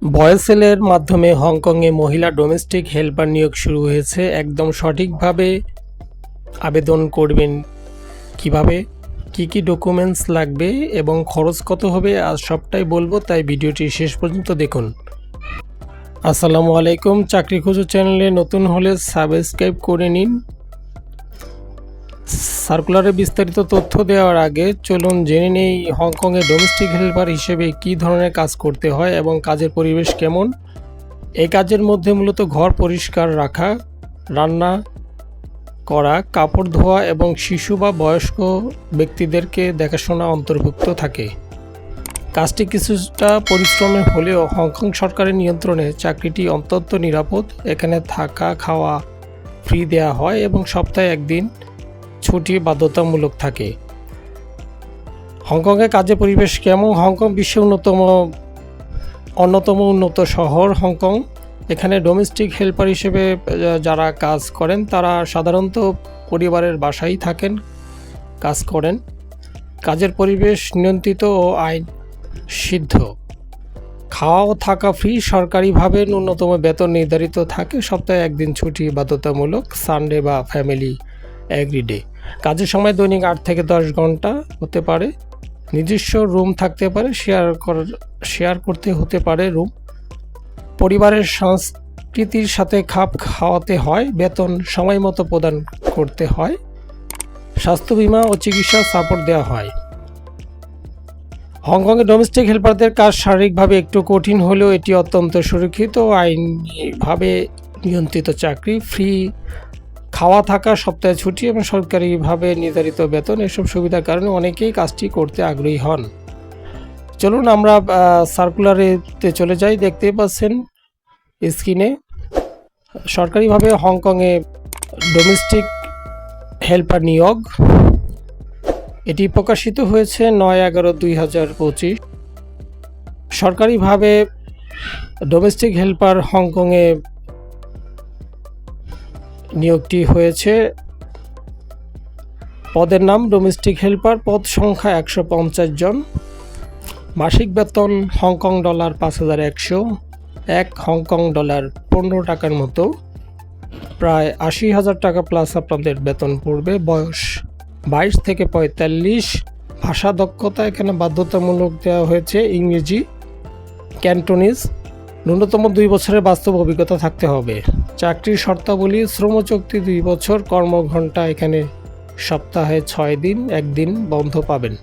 ভয়েসেলের মাধ্যমে হংকংয়ে মহিলা domestic helper নিয়োগ শুরু হয়েছে। একদম সঠিকভাবে আবেদন করবেন কীভাবে, কি কি ডকুমেন্টস লাগবে এবং খরচ কত হবে আজ সবটাই বলব। তাই ভিডিওটি শেষ পর্যন্ত দেখুন। আসসালামু আলাইকুম। চাকরি খোঁজো চ্যানেলে নতুন হলে সাবস্ক্রাইব করে নিন। সার্কুলারে বিস্তারিত তথ্য দেওয়ার আগে চলুন জেনে নেই হংকংয়ে ডোমেস্টিক হেল্পার হিসেবে কী ধরনের কাজ করতে হয় এবং কাজের পরিবেশ কেমন? এই কাজের মধ্যে মূলত ঘর পরিষ্কার রাখা, রান্না করা, কাপড় ধোয়া এবং শিশু বা বয়স্ক ব্যক্তিদেরকে দেখাশোনা অন্তর্ভুক্ত থাকে। কাজটি কিছুটা পরিশ্রমের হলেও হংকং সরকারের নিয়ন্ত্রণে চাকরিটি অত্যন্ত নিরাপদ। এখানে থাকা, খাওয়া ফ্রি দেওয়া হয় এবং সপ্তাহে একদিন ছুটি বাধ্যতামূলক থাকে। হংকংয়ে কাজের পরিবেশ কেমন? হংকং বিশ্বের অন্যতম অন্যতম উন্নত শহর হংকং। এখানে ডোমেস্টিক হেল্পার হিসেবে যারা কাজ করেন, তারা সাধারণত পরিবারের বাসায় থাকেন, কাজ করেন। কাজের পরিবেশ নিয়ন্ত্রিত ও আইন সিদ্ধ। খাওয়া ও থাকা ফ্রি সরকারিভাবে ন্যূনতম বেতন নির্ধারিত থাকে। সপ্তাহে একদিন ছুটি বাধ্যতামূলক সানডে বা ফ্যামিলি এভরিডে কাজের সময় দৈনিক আট থেকে দশ ঘণ্টা হতে পারে। নিজস্ব রুম থাকতে পারে শেয়ার কর শেয়ার করতে হতে পারে রুম পরিবারের সংস্কৃতির সাথে খাপ খাওয়াতে হয়, বেতন সময় মতো প্রদান করতে হয়। স্বাস্থ্য বীমা ও চিকিৎসা সাপোর্ট দেওয়া হয়। হংকংয়ে ডোমেস্টিক হেল্পারদের কাজ শারীরিকভাবে একটু কঠিন হলেও এটি অত্যন্ত সুরক্ষিত ও আইনিভাবে নিয়ন্ত্রিত চাকরি। ফ্রি খাওয়া থাকা সপ্তাহে ছুটি এবং সরকারিভাবে নির্ধারিত বেতন, এসব সুবিধার কারণে অনেকেই কাজটি করতে আগ্রহী হন। চলুন আমরা সার্কুলারেতে চলে যাই। দেখতে পাচ্ছেন স্ক্রিনে সরকারিভাবে হংকংয়ে ডোমেস্টিক হেল্পার নিয়োগ। এটি প্রকাশিত হয়েছে নয় এগারো দুই হাজার পঁচিশ। সরকারিভাবে ডোমেস্টিক হেল্পার হংকংয়ে নিয়োগটি হয়েছে। পদের নাম ডোমেস্টিক হেল্পার পদ সংখ্যা একশো পঞ্চাশ জন। মাসিক বেতন হংকং ডলার পাঁচ হাজার একশো। এক হংকং ডলার পনেরো টাকার মতো। প্রায় আশি হাজার টাকা প্লাস আপনাদের বেতন পড়বে। বয়স বাইশ থেকে পঁয়তাল্লিশ। ভাষা দক্ষতা এখানে বাধ্যতামূলক দেওয়া হয়েছে ইংরেজি। ক্যান্টোনিজ ন্যূনতম দুই বছরের বাস্তব অভিজ্ঞতা থাকতে হবে। চাকরির শর্তাবলী শ্রমচুক্তি দুই বছর কর্মঘণ্টা এখানে সপ্তাহে ছয় দিন, একদিন বন্ধ পাবেন।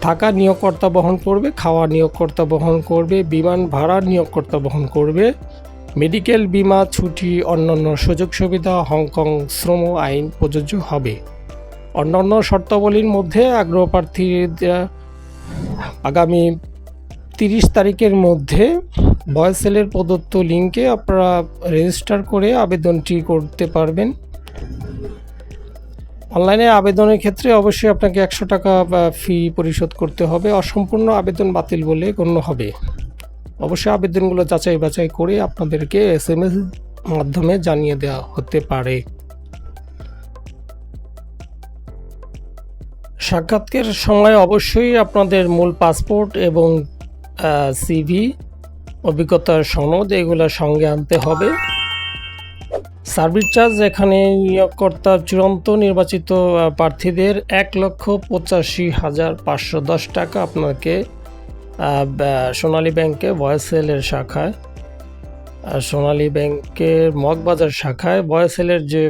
থাকা নিয়োগকর্তা বহন করবে, খাওয়া নিয়োগকর্তা বহন করবে, বিমান ভাড়া নিয়োগকর্তা বহন করবে, মেডিকেল বিমা, ছুটি, অন্যান্য সুযোগ সুবিধা, হংকং শ্রম আইন প্রযোজ্য হবে। অন্যান্য শর্তাবলীর মধ্যে আগ্রহ প্রার্থীরা আগামী তিরিশ তারিখের মধ্যে ভয়েসেলের প্রদত্ত লিঙ্কে আপনারা রেজিস্টার করে আবেদনটি করতে পারবেন। অনলাইনে আবেদনের ক্ষেত্রে অবশ্যই আপনাকে একশো টাকা ফি পরিশোধ করতে হবে। অসম্পূর্ণ আবেদন বাতিল বলে গণ্য হবে। অবশ্যই আবেদনগুলো যাচাই বাছাই করে আপনাদেরকে এস এম এস মাধ্যমে জানিয়ে দেওয়া হতে পারে। সাক্ষাৎকার সময় অবশ্যই আপনাদের মূল পাসপোর্ট এবং সিভি অভিজ্ঞতার সনদ, এগুলো সঙ্গে আনতে হবে। সার্ভিস চার্জ এখানে নিয়োগকর্তা চূড়ান্ত নির্বাচিত প্রার্থীদের এক লক্ষ পঁচাশি হাজার পাঁচশো দশ টাকা আপনাকে সোনালী ব্যাংকে ভয়েসেলের শাখায় সোনালী ব্যাংকের মগবাজার শাখায় ভয়েসেলের যে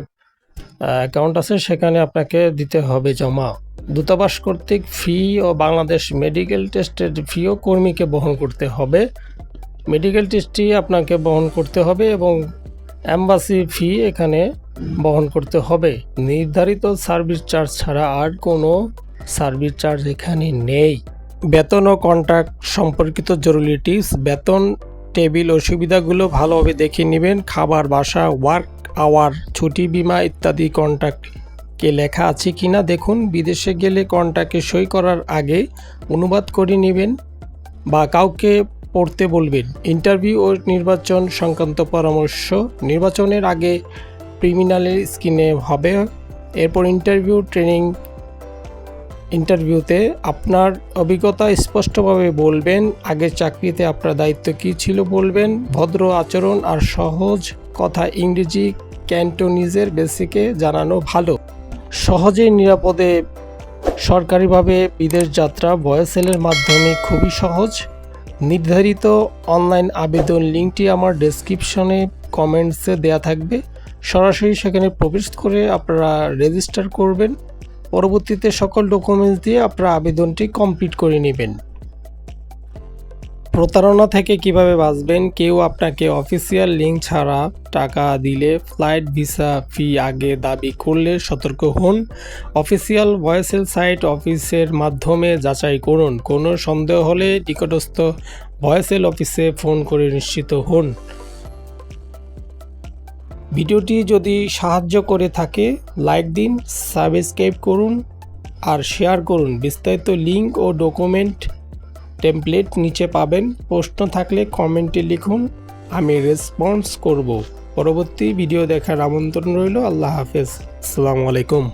অ্যাকাউন্ট আছে সেখানে আপনাকে দিতে হবে জমা। দূতাবাস কর্তৃক ফি ও বাংলাদেশ মেডিকেল টেস্টের ফিও কর্মীকে বহন করতে হবে। মেডিকেল টেস্টটি আপনাকে বহন করতে হবে এবং অ্যাম্বাসি ফি এখানে বহন করতে হবে। নির্ধারিত সার্ভিস চার্জ ছাড়া আর কোনো সার্ভিস চার্জ এখানে নেই। বেতন ও কন্ট্রাক্ট সম্পর্কিত জরুরি টিপস, বেতন, টেবিল ও সুবিধাগুলো ভালোভাবে দেখে নেবেন, খাবার, বাসা, ওয়ার্ক আওয়ার, ছুটি, বিমা ইত্যাদি কন্ট্রাক্টকে লেখা আছে কি না দেখুন। বিদেশে গেলে কন্ট্রাক্টে সই করার আগে অনুবাদ করে নেবেন বা কাউকে পড়তে বলবেন। ইন্টারভিউ ও নির্বাচন সংক্রান্ত পরামর্শ নির্বাচনের আগে প্রিমিনালের স্কিনে হবে। এরপর ইন্টারভিউ, ট্রেনিং ইন্টারভিউতে আপনার অভিজ্ঞতা স্পষ্টভাবে বলবেন। আগের চাকরিতে আপনার দায়িত্ব কী ছিল বলবেন। ভদ্র আচরণ আর সহজ কথা ইংরেজি ক্যান্টোনিজের বেসিকে জানানো ভালো। সহজেই নিরাপদে সরকারিভাবে বিদেশ যাত্রা ভয়েসেলের মাধ্যমে খুবই সহজ। নির্ধারিত অনলাইন আবেদন লিঙ্কটি আমার ডেসক্রিপশনে কমেন্টসে দেয়া থাকবে। সরাসরি সেখানে প্রবেশ করে আপনারা রেজিস্টার করবেন। পরবর্তীতে সকল ডকুমেন্টস দিয়ে আপনারা আবেদনটি কমপ্লিট করে নেবেন। প্রতারণা থেকে কীভাবে বাঁচবেন? কেউ আপনাকে অফিসিয়াল লিঙ্ক ছাড়া টাকা দিলে ফ্লাইট ভিসা ফি আগে দাবি করলে সতর্ক হন। অফিসিয়াল ভয়েসেল সাইট অফিসের মাধ্যমে যাচাই করুন। কোনো সন্দেহ হলে নিকটস্থ ভয়েসেল অফিসে ফোন করে নিশ্চিত হন। ভিডিওটি যদি সাহায্য করে থাকে লাইক দিন সাবস্ক্রাইব করুন আর শেয়ার করুন। বিস্তারিত লিঙ্ক ও ডকুমেন্ট টেমপ্লেট নিচে পাবেন। প্রশ্ন থাকলে কমেন্টে লিখুন। আমি রেসপন্স করব। পরবর্তী ভিডিও দেখার আমন্ত্রণ রইল। আল্লাহ হাফেজ। আসসালামু আলাইকুম।